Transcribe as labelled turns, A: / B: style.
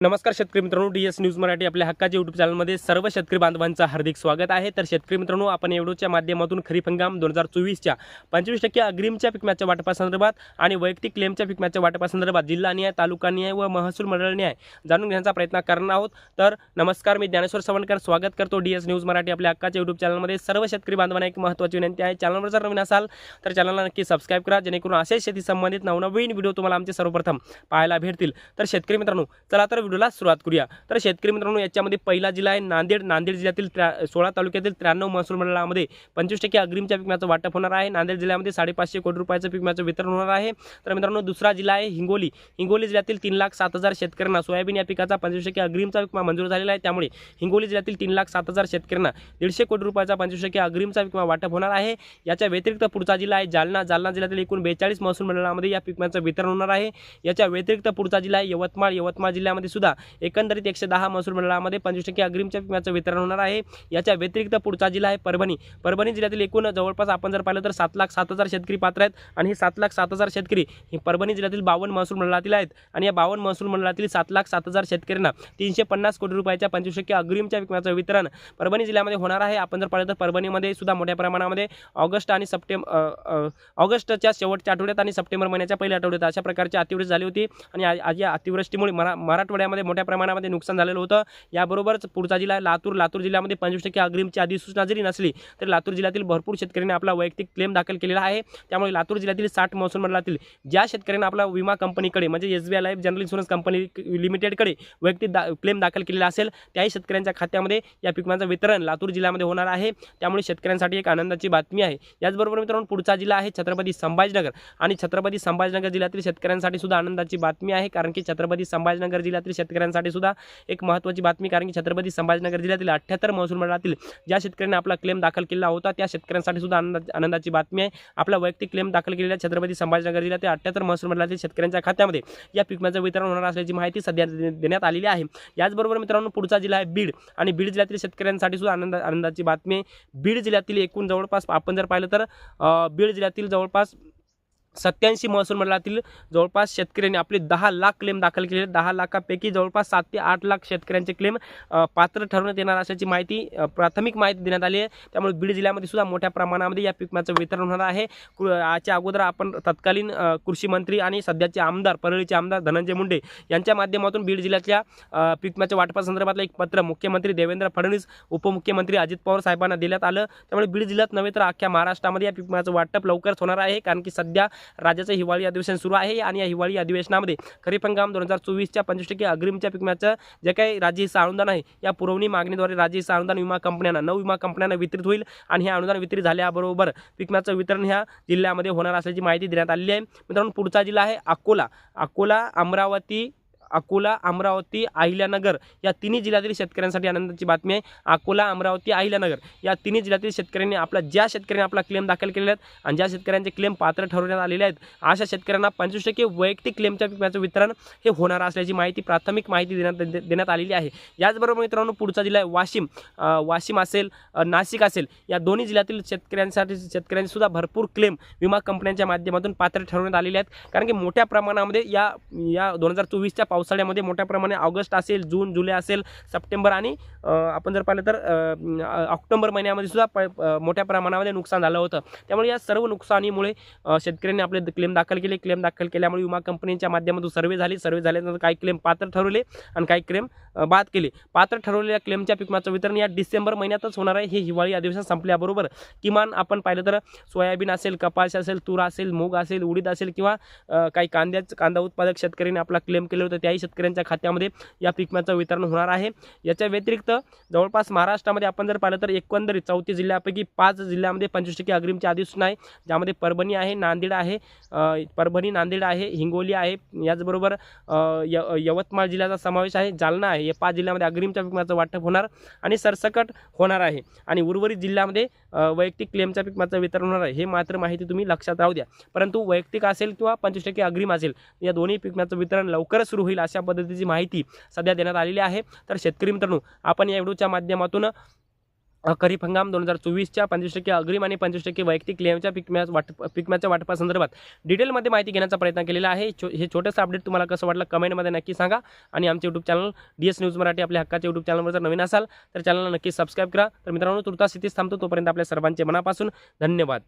A: नमस्कार शेतकरी मित्रांनो डी एस न्यूज मराठी आपल्या हक्काच्या युट्यूब चॅनलमध्ये सर्व शेतकरी बांधवांचं हार्दिक स्वागत आहे. तर शेतकरी मित्रांनो आपण एवढोच्या माध्यमातून खरीप हंगाम दोन हजार चोवीसच्या पंचवीस टक्के अग्रिमच्या पिकम्याच्या वाटपासंदर्भात आणि वैयक्तिक क्लेमच्या पिकम्याच्या वाटपासंदर्भात जिल्हा न्याय तालुका न्याय व महसूल मंडळ न्याय जाणून घेण्याचा प्रयत्न करणार आहोत. तर नमस्कार मी ज्ञानेश्वर सवणकर स्वागत करतो डी एस न्यूज मराठी आपल्या हक्काच्या यूट्यूब चॅनलमध्ये. सर्व शेतकरी बांधवांना एक महत्त्वाची विनंती आहे. चॅनलवर जर नवीन असाल तर चॅनलला नक्की सबस्क्राईब करा जेणेकरून असेच शेती संबंधित नवनवीन व्हिडिओ तुम्हाला आमचे सर्वप्रथम पाहायला भेटतील. तर शेतकरी मित्रांनो चला तर व्हिडिओला सुरुवात करूया. तर शेतकरी मित्रांनो याच्यामध्ये पहिला जिल्हा आहे नांदेड. नांदेड जिल्ह्यातील त्र्या सोळा तालुक्यातील त्र्याण्णव महसूल मंडळामध्ये पंचवीस टक्के अग्रिमच्या पिकम्याचं वाटप होणार आहे. नांदेड जिल्ह्यामध्ये साडेपाचशे कोटी रुपयाचं पिकम्याचं वितरण होणार आहे. तर मित्रांनो दुसरा जिल्हा आहे हिंगोली. हिंगोली जिल्ह्यातील तीन लाख सात हजार शेतकऱ्यांना सोयाबीन या पिकाचा पंचवीस टक्के अग्रिमचा विमा मंजूर झालेला आहे. त्यामुळे हिंगोली जिल्ह्यातील तीन लाख सात हजार शेतकऱ्यांना दीडशे कोटी रुपयाचा पंचवीस टक्के अग्रिमचा विमा वाटप होणार आहे. याच्या व्यतिरिक्त पुढचा जिल्हा आहे जालना. जालना जिल्ह्यातील एकूण बेचाळीस महसूल मंडळामध्ये या पिकम्याचं वितरण होणार आहे. याच्या व्यतिरिक्त पुढचा जिल्हा आहे यवतमाळ. यवतमाळ जिल्ह्यामध्ये सुद्धा एकंदरीत एकशे दहा महसूल मंडळामध्ये पंचवीस टक्के अग्रिमच्या विम्याचं वितरण होणार आहे. याच्या व्यतिरिक्त पुढचा जिल्हा आहे परभणी. परभणी जिल्ह्यातील एकूण जवळपास आपण जर पाहिलं तर सात लाख सात हजार शेतकरी पात्र आहेत आणि हे सात लाख सात हजार शेतकरी हे परभणी जिल्ह्यातील बावन्न महसूल मंडळातील आहेत आणि या बावन्न महसूल मंडळातील सात लाख सात हजार शेतकऱ्यांना तीनशे पन्नास कोटी रुपयाच्या पंचवीस टक्के अग्रिमच्या विम्याचं वितरण परभणी जिल्ह्यामध्ये होणार आहे. आपण जर पाहिलं तर परभणीमध्ये सुद्धा मोठ्या प्रमाणामध्ये ऑगस्ट आणि सप्टेंबर ऑगस्टच्या शेवटच्या आठवड्यात आणि सप्टेंबर महिन्याच्या पहिल्या आठवड्यात अशा प्रकारची अतिवृष्टी झाली होती आणि आज या अतिवृष्टीमुळे मरा मराठवाड्या जिल्ह्यामध्ये मोठ्या प्रमाणामध्ये नुकसान झालेलं होतं. याबरोबरच पुढचा जिल्हा लातूर. लातूर जिल्ह्यामध्ये पंचवीस टक्के अग्रिमची अधिसूचना जरी नसली तरी लातूर जिल्ह्यातील भरपूर शेतकऱ्यांनी आपला वैयक्तिक क्लेम दाखल केलेला आहे. त्यामुळे लातूर जिल्ह्यातील साठ महसूल मंडळातील ज्या शेतकऱ्यांना आपला विमा कंपनीकडे म्हणजे S B I life general insurance company लिमिटेडकडे वैयक्तिक दा क्लेम दाखल केलेला असेल त्याही शेतकऱ्यांच्या खात्यामध्ये या पिकमाचं वितरण लातूर जिल्ह्यामध्ये होणार आहे. त्यामुळे शेतकऱ्यांसाठी एक आनंदाची बातमी आहे. याचबरोबर मित्रांनो पुढचा जिल्हा आहे छत्रपती संभाजीनगर. आणि छत्रपती संभाजीनगर जिल्ह्यातील शेतकऱ्यांसाठी सुद्धा आनंदाची बातमी आहे कारण की छत्रपती संभाजीनगर जिल्ह्यातील शेतकऱ्यांसाठी सुद्धा एक महत्त्वाची बातमी. कारण की छत्रपती संभाजीनगर जिल्ह्यातील अठ्ठ्याहत्तर महसूल मंडळातील ज्या शेतकऱ्यांनी आपला क्लेम दाखल केला होता त्या शेतकऱ्यांसाठी सुद्धा आनंद आनंदाची बातमी आहे. आपला वैयक्तिक क्लेम दाखल केलेल्या छत्रपती संभाजीनगर जिल्ह्यातील अठ्ठ्याहत्तर महसूल मंडळातील शेतकऱ्यांच्या खात्यामध्ये या पिकम्याचं वितरण होणार असल्याची माहिती सध्या दे- देण्यात आलेली आहे. याचबरोबर मित्रांनो पुढचा जिल्हा आहे बीड. आणि बीड जिल्ह्यातील शेतकऱ्यांसाठी सुद्धा आनंद आनंदाची बातमी आहे. बीड जिल्ह्यातील एकूण जवळपास आपण जर पाहिलं तर बीड जिल्ह्यातील जवळपास सत्याऐंशी महसूल मंडळातील जवळपास शेतकऱ्यांनी आपले दहा लाख क्लेम दाखल केले दहा लाखापैकी जवळपास सात ते आठ लाख शेतकऱ्यांचे क्लेम पात्र ठरवण्यात येणार असल्याची माहिती प्राथमिक माहिती देण्यात आली आहे. त्यामुळे बीड जिल्ह्यामध्ये सुद्धा मोठ्या प्रमाणामध्ये या पिकमाचं वितरण होणार आहे. कृ- याच्या अगोदर आपण तत्कालीन कृषी मंत्री आणि सध्याचे आमदार परळीचे आमदार धनंजय मुंडे यांच्या माध्यमातून बीड जिल्ह्यातल्या अ, पिकमाच्या वाटपासंदर्भातलं एक पत्र मुख्यमंत्री देवेंद्र फडणवीस उपमुख्यमंत्री अजित पवार साहेबांना देण्यात आलं. त्यामुळे बीड जिल्ह्यात नव्हे तर अख्ख्या महाराष्ट्रामध्ये या पिकमाचं वाटप लवकरच होणार आहे. कारण की सध्या राज्याचं हिवाळी अधिवेशन सुरू आहे आणि या हिवाळी अधिवेशनामध्ये खरीप हंगाम दोन हजार चोवीसच्या पंचवीस टक्के अग्रिमच्या पिकम्याचं जे काही राज्य हिस्सा अनुदान आहे या पुरवणी मागणीद्वारे राज्य हिस्सा अनुदान विमा कंपन्यांना नऊ विमा कंपन्यांना वितरित होईल आणि हे अनुदान वितरित झाल्याबरोबर पिकम्याचं वितरण ह्या जिल्ह्यामध्ये होणार असल्याची माहिती देण्यात आलेली आहे. मित्रांनो पुढचा जिल्हा आहे अकोला. अकोला अमरावती अकोला अमरावती अहिल्यानगर या तिन्ही जिल्ह्यातील शेतकऱ्यांसाठी आनंदाची बातमी आहे. अकोला अमरावती अहिल्यानगर या तिन्ही जिल्ह्यातील शेतकऱ्यांनी आपला ज्या शेतकऱ्यांनी आपला क्लेम दाखल केलेले आहेत आणि ज्या शेतकऱ्यांचे क्लेम पात्र ठरवण्यात आलेले आहेत अशा शेतकऱ्यांना पंचवीस टक्के वैयक्तिक क्लेमच्या पिकाचं वितरण हे होणार असल्याची माहिती प्राथमिक माहिती देण्यात दे- देण्यात आलेली आहे. याचबरोबर मित्रांनो पुढचा जिल्हा आहे वाशिम. वाशिम असेल नाशिक असेल या दोन्ही जिल्ह्यातील शेतकऱ्यांसाठी शेतकऱ्यांनी सुद्धा भरपूर क्लेम विमा कंपन्यांच्या माध्यमातून पात्र ठरवण्यात आलेले आहेत. कारण की मोठ्या प्रमाणामध्ये या या दोन हजार चोवीसच्या पावसाळ्यामध्ये मोठ्या प्रमाणे ऑगस्ट असेल जून जुलै असेल सप्टेंबर आणि आपण जर पाहिलं तर ऑक्टोबर महिन्यामध्ये सुद्धा प मोठ्या प्रमाणामध्ये नुकसान झालं होतं. त्यामुळे या सर्व नुकसानीमुळे शेतकऱ्यांनी आपले क्लेम दाखल केले. क्लेम दाखल केल्यामुळे विमा कंपनीच्या माध्यमातून सर्वे झाले. सर्वे झाल्यानंतर काही क्लेम पात्र ठरवले आणि काही क्लेम बाद केले. पात्र ठरवलेल्या क्लेमच्या पिकमाचं वितरण या डिसेंबर महिन्यातच होणार आहे. हे हिवाळी अधिवेशन संपल्याबरोबर किमान आपण पाहिलं तर सोयाबीन असेल कपास असेल तूर असेल मूग असेल उडीद असेल किंवा काही कांद्याचं कांदा उत्पादक शेतकऱ्यांनी आपला क्लेम केलं होतं. त्याही शेतकऱ्यांच्या खात्यामध्ये या पिकम्याचं वितरण होणार आहे. याच्या व्यतिरिक्त जवळपास महाराष्ट्रामध्ये आपण जर पाहिलं तर एकंदरीत चौथी जिल्ह्यापैकी पाच जिल्ह्यामध्ये पंचवीस टक्के अग्रिमची अधिसूचना आहे. ज्यामध्ये परभणी आहे नांदेड आहे परभणी नांदेड आहे हिंगोली आहे. याचबरोबर य यवतमाळ जिल्ह्याचा समावेश आहे. जालना आहे. या पाच जिल्ह्यामध्ये अग्रिमच्या पिकमाचं वाटप होणार आणि सरसकट होणार आहे. आणि उर्वरित जिल्ह्यामध्ये वैयक्तिक क्लेमच्या पिकमाचं वितरण होणार आहे. हे मात्र माहिती तुम्ही लक्षात राहू द्या. परंतु वैयक्तिक असेल किंवा पंचवीस टक्के अग्रिम असेल या दोन्ही पिकम्याचं वितरण लवकरच सुरू होईल. अशा पद्धतीची माहिती सध्या देण्यात आलेली आहे. तर शेतकरी मित्रांनो आपण या व्हिडिओच्या माध्यमातून खरीप हंगाम दोन हजार चोवीसच्या पंचवीस टक्के अग्रिम आणि पंचवीस टक्के वैयक्तिक क्लेमच्या पिकम्या वाटप पिकम्याच्या वाटपासंदर्भात डिटेलमध्ये माहिती घेण्याचा प्रयत्न केलेला आहे. छो- हे छोटंसं अपडेट तुम्हाला कसं वाटलं कमेंटमध्ये नक्की सांगा आणि आमचे YouTube channel D S news Marathi आपल्या हक्काच्या यूट्यूब चॅनलवर जर नवीन असाल तर चॅनलला नक्की सबस्क्राईब करा. तर मित्रांनो तुर्तास स्थितीच थांबतो तोपर्यंत आपल्या सर्वांचे मनापासून धन्यवाद.